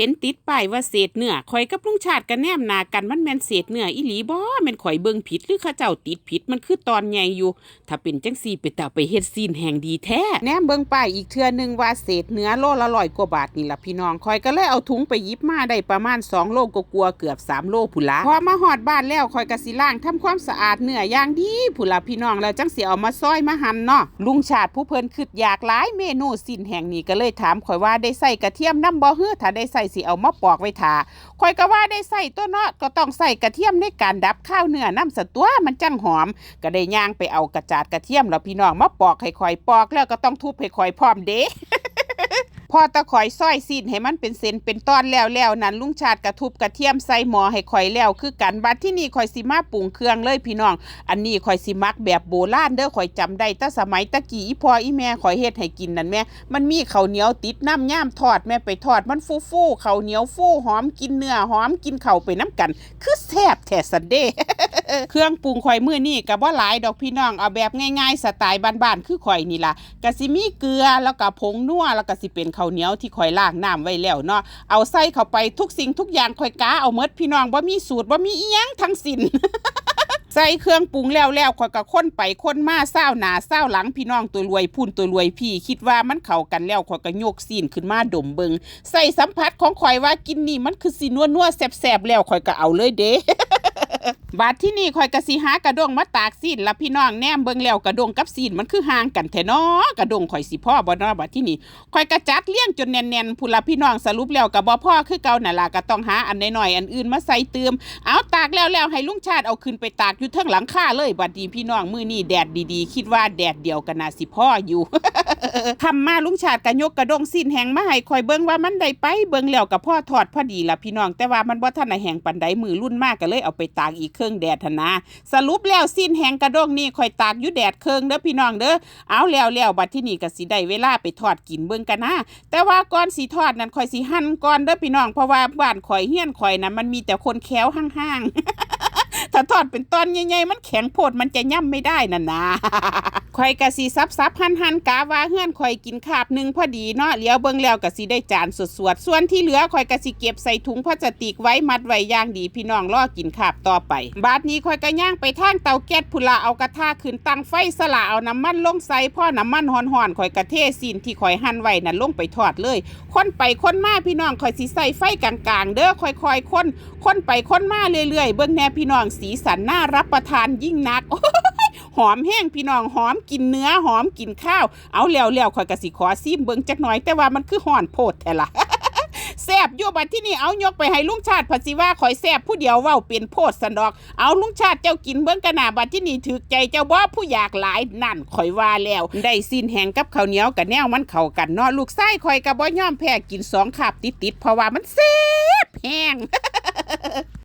เห็นติดป้ายว่าเศษเนื้อข่อยกับลุงชาติกันแนมหนากันมันแม่นเศษเนื้ออีหลีบ่แม่นข่อยเบิ่งผิดหรือเขาเจ้าติดผิดมันคือตอนใหญ่อยู่ ถ้าเป็นจังซี่ไปตาไปเฮ็ดซีนแห่งดีแท้แนมเบิ่งป้ายอีกเทื่อหนึงว่าเศษเนื้อโลละร้อยกว่าบาทนี่ล่ะพี่น้องข่อยก็เลยเอาถุงไปหยิบมาได้ประมาณ2โลกว่าๆเกือบ3โลพุ่นละพอมาฮอดบ้านแล้วข่อยก็สิล้างทำความสะอาดเนื้อย่างดีพุ่นละพี่น้องแล้วจังสิเอามาซอยมาหั่นเนาะลุงชาติผู้เพิ่นคิดอยากหลายเมนูสิ้นแห่งนี้ก็เลยถามข่อยว่าได้ใส่กระเทียมน้ำบ่ฮื้อถ้าได้ใส่สิเอามาปอกไว้ทาข่อยก็ว่าได้ใส่ตัวเนาะก็ต้องใส่กระเทียมในการดับข้าวเนื้อน้ำสตัวมันจังหอม ก็ได้ย่างไปเอากระจาดกระเทียมแล้วพี่น้องมาปอกให้ข่อยปอกแล้วก็ต้องทุบให้ข่อยพร้อมเด้ พอตะข่อยซอยซีนให้มันเป็นเส้นเป็นตอนแล้วแล้วนั้นลุงชาติกระทุบกระเทียมใส่หมอให้ข่อยแล้ว คือกันบัดที่นี่ข่อยสิมาปรุงเครื่องเลยพี่น้อง อันนี้ข่อยสิมักแบบโบราณเด้อข่อยจำได้แต่สมัยตะกี้อีพออีแม่ข่อยเฮ็ดให้กินนั่นแม่มันมีข้าวเหนียวติดน้ำย่ามทอดแม่ไปทอดมันฟูฟูข้าวเหนียวฟูหอมกินเนื้อหอมกินข้าวไปน้ำกัน คือแซ่บแท้สันเด้เครื่องปรุงข่อยมื้อนี้ก็บ่หลายดอกพี่น้องเอาแบบง่ายๆสไตล์บ้านๆคือข่อยนี่ล่ะก็สิมีเกลือแล้วก็ผงนัวแล้วก็สิเป็นข้าวเหนียวที่ข่อยล้างน้ำไว้แล้วเนาะเอาใส่เข้าไปทุกสิ่งทุกอย่างข่อยกาเอาหมดพี่น้องบ่มีสูตรบ่มีอีหยังทั้งสิ้นใส่เครื่องปรุงแล้วแล้วข่อยก็ค้นไปค้นมาเศร้าหนาเศร้าหลังพี่น้องตัวรวยพุ่นตัวรวยพี่ คิดว่ามันเข้ากันแล้วข่อยก็ยกซีนขึ้นมาดมเบิงใส่สัมผัสของข่อยว่ากินนี่มันคือสินัวนัวๆแสบๆแล้วข่อยก็เอาเลยเด้ บาดที่นี่ข่อยกระสิหากระดงมาตากซีนละพี่น้องแนมเบิ่งแล้วกระดงกับซีนมันคือห่างกันแท้นาะกระดงข่อยสิพ่อบ่เนาะบาดที่นี่ข่อยกระจัดเลี้ยงจนแน่นๆพุ่นละพี่น้องสรุปแล้วก็บ่พ่อคือเก่านั่นล่ะก็ต้องหาอันน้อยๆอันอื่นมาใส่เติมเอาตากแล้วแล้วให้ลุงชาติเอาขึ้นไปตากอยู่เทิงหลังคาเลยบัดนี้พี่น้องมื้อนี้แดดดีๆ คิดว่าแดดเดียวก็น่าสิพ่ออยู่ ทำมาลุงชาติก็ยกกระดงซีนแหงมาให้ข่อยเบิ่งว่ามันได้ไปเบิ่งแล้วก็พ่อทอดพอดีล่ะพี่น้อง แต่ว่ามันบ่ทันได้แหงปานใดมือรุ่นมากก็เลยเอาไปตากอีกเครื่องแดดทนนะสรุปแล้วซีนแหงกระดงนี่ข่อยตากอยู่แดดเครื่องเด้อพี่น้องเด้อเอาแล้วแล้วบัดที่นี่ก็สิได้เวลาไปทอดกินเบิ่งกันนะแต่ว่าก่อนสิทอดนั้นข่อยสิหั่นก่อนเด้อพี่น้องเพราะว่าบ้านข่อยเฮียนข่อยนะมันมีแต่คนแค้วห่างๆ ถ้าทอดเป็นตอนใหญ่ๆมันแข็งโพดมันจะย่ำไม่ได้น่ะนะข่อยกะสิซับซับหันหันกาว่าเฮือนข่อยกินคาบหนึ่งพอดีเนาะเลี้ยวเบิ่งแล้วกะสิได้จานสดๆส่วนที่เหลือข่อยกะสิเก็บใส่ถุงพลาสติกไว้มัดไว้ย่างดีพี่น้องรอกินคาบต่อไป บาดนี้ข่อยก็ย่างไปทางเตาแก๊สพุละเอากระทะขึ้นตั้งไฟสละเอาน้ำมันลงใส่พ่อน้ำมันห่อนๆข่อยกะเทซีนที่ข่อยหั่นไว้นั่นลงไปทอดเลยค้นไปค้นมาพี่น้องข่อยสิใส่ไฟกลางๆ เด้อค่อยๆค้นค้นไปค้นมาเรื่อยๆเบิ่งแน่พี่น้องสีสันน่ารับประทานยิ่งนักหอมแห้งพี่น้องหอมกินเนื้อหอมกินข้าว เอาแล้วแล้วข่อยก็สิขอซิมเบิ่งจักหน่อยแต่ว่ามันคือห่อนโพดแท้ละแซบอยู่บัดที่นี่เอายกไปให้ลุงชาติเพอสิว่าข่อยแซบผู้เดียวเว้าเป็นโพดสันดอก เอาลุงชาติเจ้ากินเบิ่งกันหนาบัดที่นี่ถึกใจเจ้าบ่ผู้อยากหลายนั่นข่อยว่าแล้ว ได้สิ้นแหงกับข้าวเหนียวกับแนวมันเข้ากันเนาะลูกไส้ข่อยก็บ่ย่อมแพ้กินสองคาบติดๆเพราะว่ามันแซบแห้ง